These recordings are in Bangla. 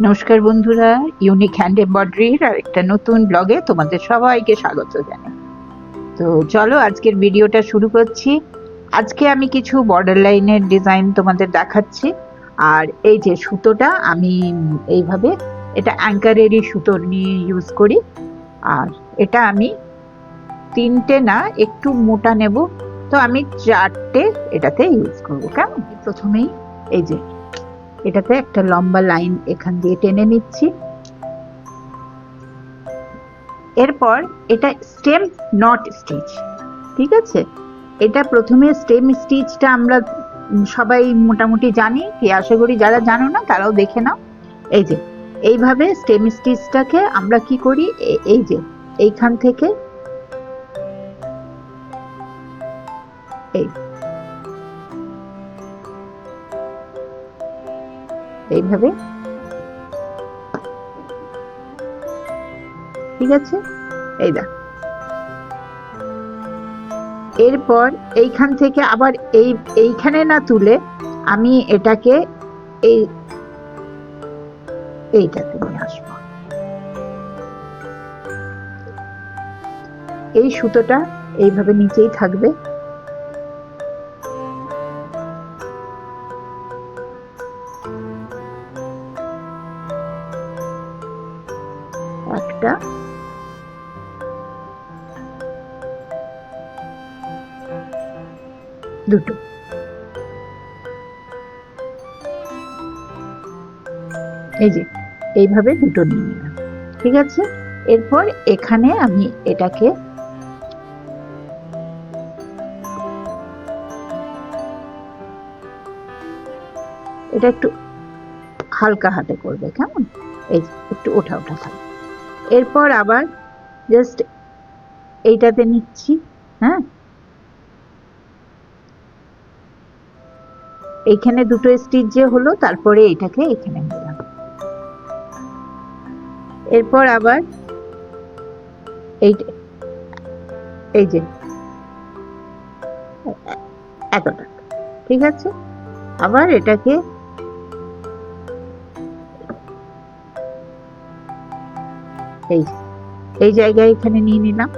নমস্কার বন্ধুরা ইউনিক হ্যান্ড এমব্রয়ডারির আর একটা নতুন ব্লগে তোমাদের সবাইকে স্বাগত জানাই। তো চলো আজকের ভিডিওটা শুরু করছি। আজকে আমি কিছু বর্ডার লাইনের ডিজাইন তোমাদের দেখাচ্ছি। আর এই যে সুতোটা, আমি এইভাবে, এটা অ্যাঙ্কারেরই সুতো নিয়ে ইউজ করি। আর এটা আমি তিনটে না, একটু মোটা নেব। তো আমি চারটে এটাতে ইউজ করব। কেমন? প্রথমেই এই যে এটাতে একটা লম্বা লাইন এখান দিয়ে টেনে নিচ্ছি। এরপর এটা স্টেম নট স্টিচ ঠিক আছে? এটা প্রথমে স্টেম স্টিচটা আমরা সবাই মোটামুটি জানি, কি আশা করি যারা জানো না, তারাও দেখে নাও। এই যে, এইভাবে স্টেম স্টিচটাকে আমরা কি করি? এই যে, এইখান থেকে এই এইভাবে। ঠিক আছে? এই দেখ। এরপর এইখান থেকে আবার এই, এইখানে না তুলে আমি এটাকে এই, এইটাতে নিয়ে আসব। এই সুতোটা এইভাবে নিচেই থাকবে। একটা। দুটো। এই যে, এইভাবে দুটো নিয়ে নিলাম। ঠিক আছে? এরপর এখানে আমি এটাকে এটা একটু হালকা হাতে করবে, কেমন? এই একটু ওঠা ওঠা থাকবে এরপর আবার জাস্ট এইটাতে নিচ্ছি হ্যাঁ? এইখানে দুটো স্টিচ যে হলো, তারপরে এইটাকে এখানে নিলাম। এরপর আবার এই এই যে, এতটা, ঠিক আছে? আবার এটাকে এই এই জায়গায় এখানে নিয়ে নিলাম।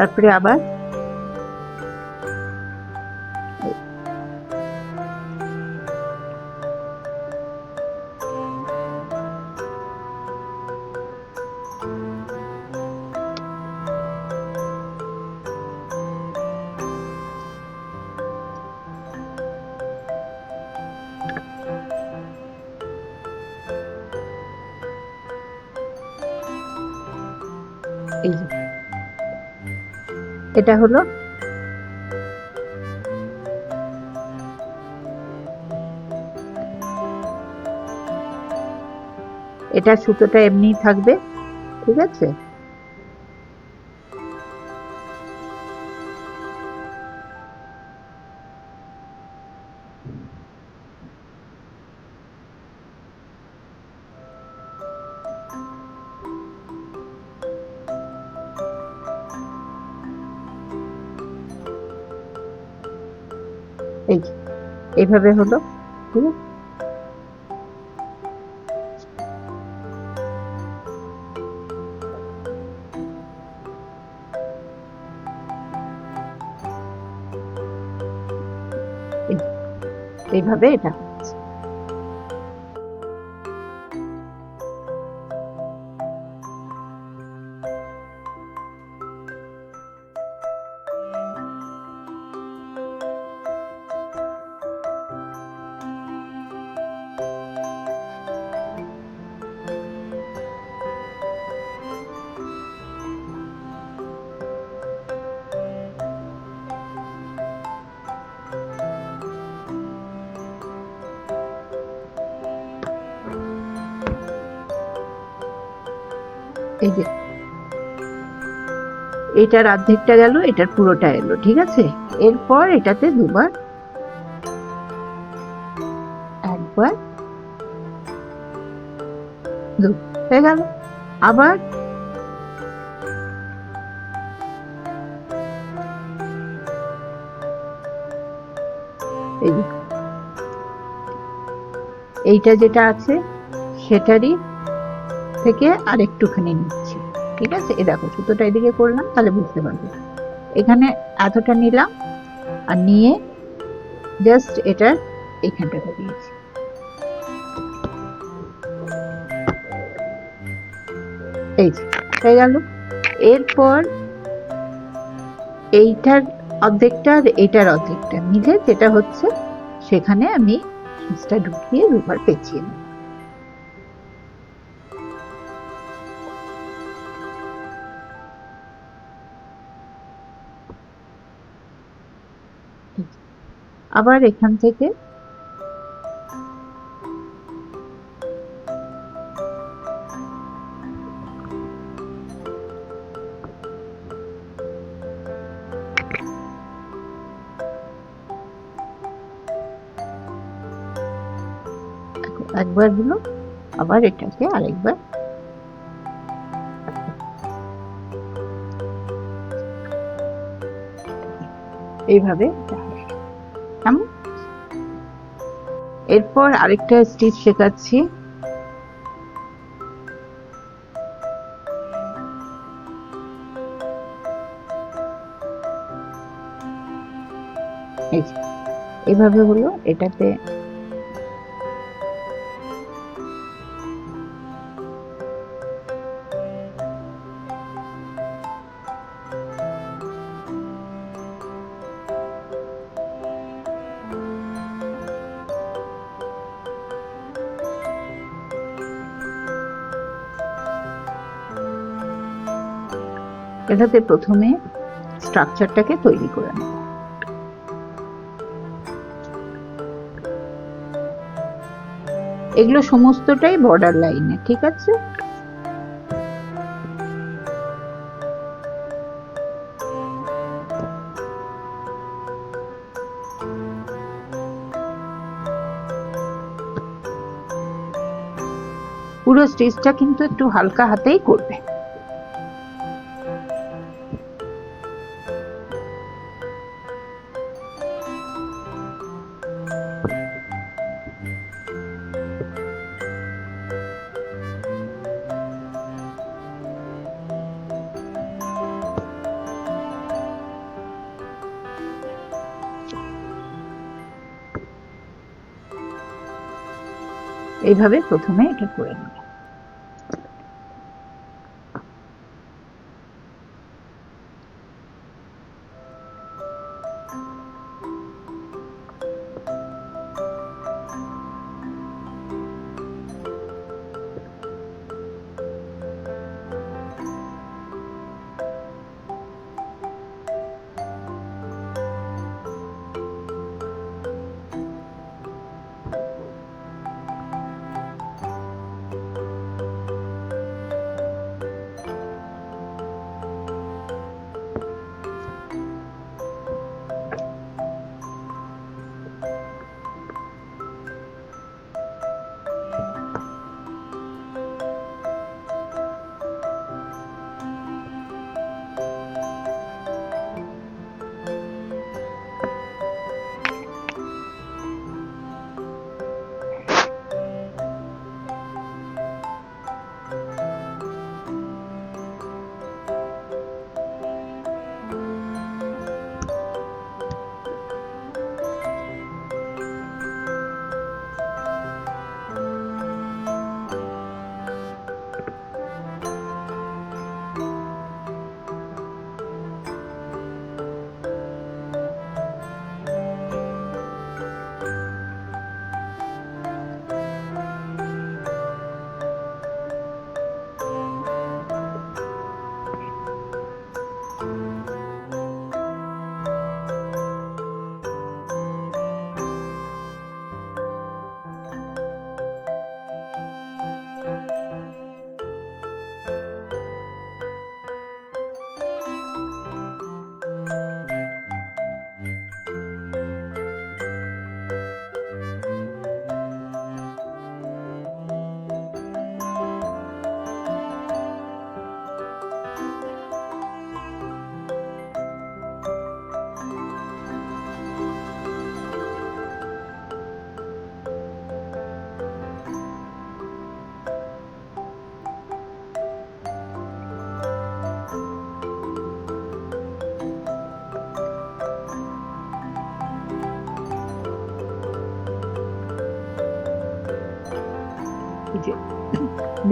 তারপরে আবার এটা হলো এটা সুতোটা এমনি থাকবে ঠিক আছে? এইভাবে হলো? ঠিক আছে এই- এইভাবে এটা এই যে, এটার অর্ধেকটা গেল, এটার পুরোটা এলো, ঠিক আছে? এরপর এটাতে দুবার, একবার হয়ে গেল। আবার, এই এইটা যেটা আছে, সেটারই থেকে আর একটুখানি নিচ্ছি। ঠিক আছে? এ দেখো, সুতোটা এদিকে করলাম, তাহলে বুঝতে পারবে। এখানে এতটা নিলাম আর নিয়ে জাস্ট এটার এইখানটাতে দিয়েছি। এই হয়ে গেল। এরপর এইটার অর্ধেকটা আর এইটার অর্ধেকটা মিলে যেটা হচ্ছে, সেখানে আমি ঢুকিয়ে দুবার পেঁচিয়ে নেব আবার এখান থেকে। একবার হলো আবার এটাকে আরেকবার। এইভাবে এরপর আরেকটা স্টিচ শেখাচ্ছি। এভাবে হলো এটাতে এটাতে প্রথমে স্ট্রাকচারটাকে তৈরি করে নেব। এগুলো সমস্তটাই বর্ডার লাইনে, ঠিক আছে? পুরো স্টেজটা কিন্তু একটু হালকা হাতেই করবে। এইভাবে প্রথমে এটা করে নেব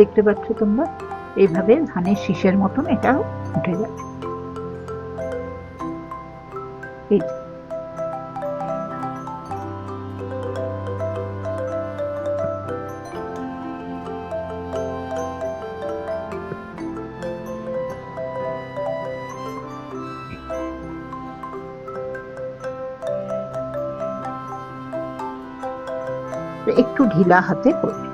দেখতে পাচ্ছ তোমরা? এইভাবে ধানের শীষের মতন এটা উঠে যাবে এই একটু ঢিলা হাতে করবে।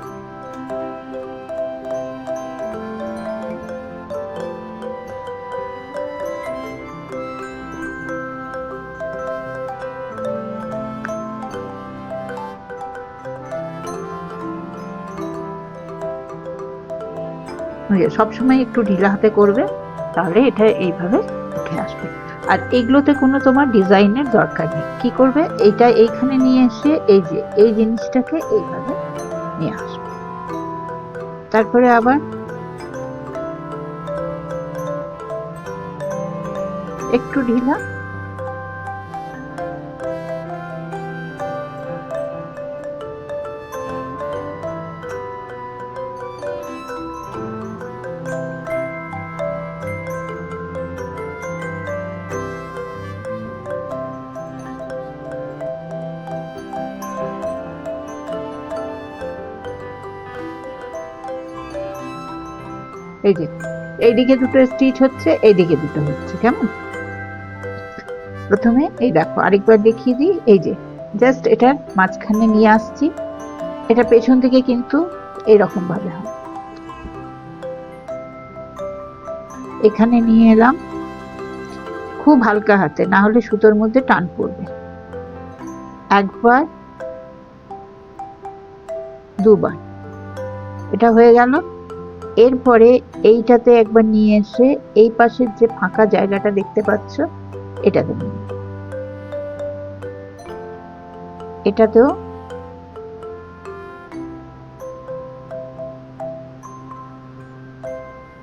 সবসময় একটু ঢিলা হাতে করবে, তাহলে এটা এইভাবে উঠে আসবে। আর এগুলোতে কোনো তোমার ডিজাইনের দরকার নেই। কি করবে? এইটা এইখানে নিয়ে এসে এই যে, এই জিনিসটাকে এইভাবে নিয়ে আসবে। তারপরে আবার একটু ঢিলা এইদিকে দুটো স্টিচ হচ্ছে, এইদিকে দুটো হচ্ছে, কেমন? প্রথমে এই দেখো, আরেকবার দেখিয়ে দিই, এই যে জাস্ট এটার মাঝখানে নিয়ে আসছি, এটা পেছন থেকে কিন্তু এরকম ভাবে হয়। এখানে নিয়ে এলাম, খুব হালকা হাতে, না হলে সুতোর মধ্যে টান পড়বে। একবার, দুবার, এটা হয়ে গেল এরপরে এইটাতে একবার নিয়ে এসে এই পাশের যে ফাঁকা জায়গাটা দেখতে পাচ্ছ, এটাতে নিয়ে এটাতেও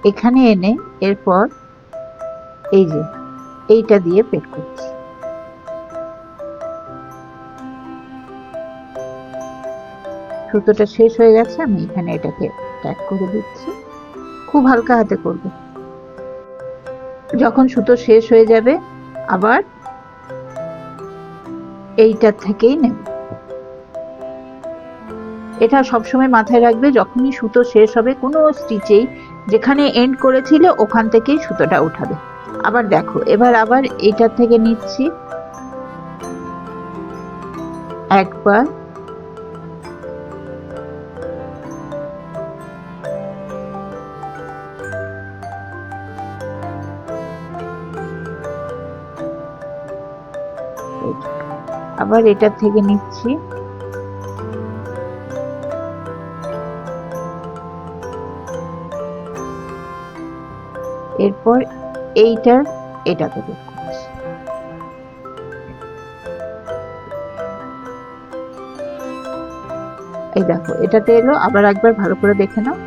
এখানে এনে এরপর এই যে এইটা দিয়ে পেট করছি। সুতোটা শেষ হয়ে গেছে, আমি এখানে এটাকে ট্যাগ করে দিচ্ছি। খুব হালকা হাতে করবে। যখন সুতো শেষ হয়ে যাবে, আবার এইটার থেকেই নেব। এটা সবসময় মাথায় রাখবে, যখনই সুতো শেষ হবে, কোনো স্টিচেই যেখানে এন্ড করেছিলে, ওখান থেকেই সুতোটা উঠাবে। আবার দেখো, এবার আবার এইটার থেকে নিচ্ছি। একবার আবার এটা থেকে নিচ্ছি। এরপর এইটার বের করছি। এই দেখো, এটাতে এলো, আবার একবার ভালো করে দেখে নাও।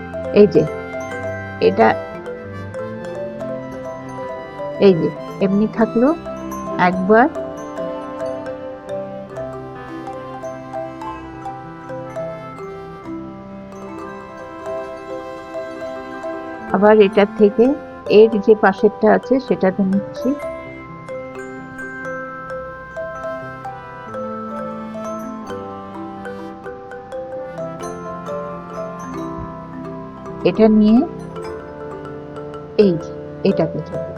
এই যে, এটা এই যে, এমনি থাকল, একবার আবার এটার থেকে এর যে পাশেরটা আছে সেটাতে নিচ্ছি। এটা নিয়ে এই এটাকে যাবে।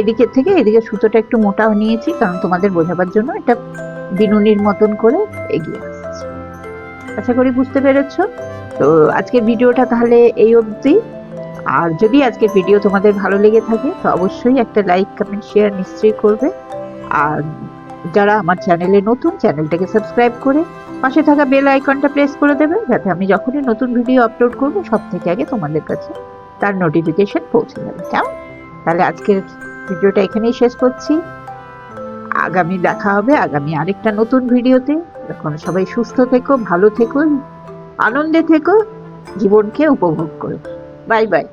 এদিকের থেকে এদিকে সুতোটা একটু মোটা নিয়েছি, কারণ তোমাদের বোঝাবার জন্য এটা বিনুনির মতন করে এগিয়ে আসছে। আশা করি বুঝতে পেরেছ? তো আজকের ভিডিওটা তাহলে এই অবধি। আর যদি আজকের ভিডিও তোমাদের ভালো লেগে থাকে, তো অবশ্যই একটা লাইক, কমেন্ট, শেয়ার নিশ্চয়ই করবে। আর যারা আমার চ্যানেলে নতুন, চ্যানেলটাকে সাবস্ক্রাইব করে পাশে থাকা বেল আইকনটা প্রেস করে দেবে, যাতে আমি যখনই নতুন ভিডিও আপলোড করব সব থেকে আগে তোমাদের কাছে তার নোটিফিকেশন পৌঁছে যাবে। কেমন? তাহলে আজকের ভিডিওটা এখানেই শেষ করছি। আগামী দেখা হবে, আগামী আরেকটা নতুন ভিডিওতে। এখন সবাই সুস্থ থেকো, ভালো থেকো, আনন্দে থেকো, জীবনকে উপভোগ করো। Bye bye.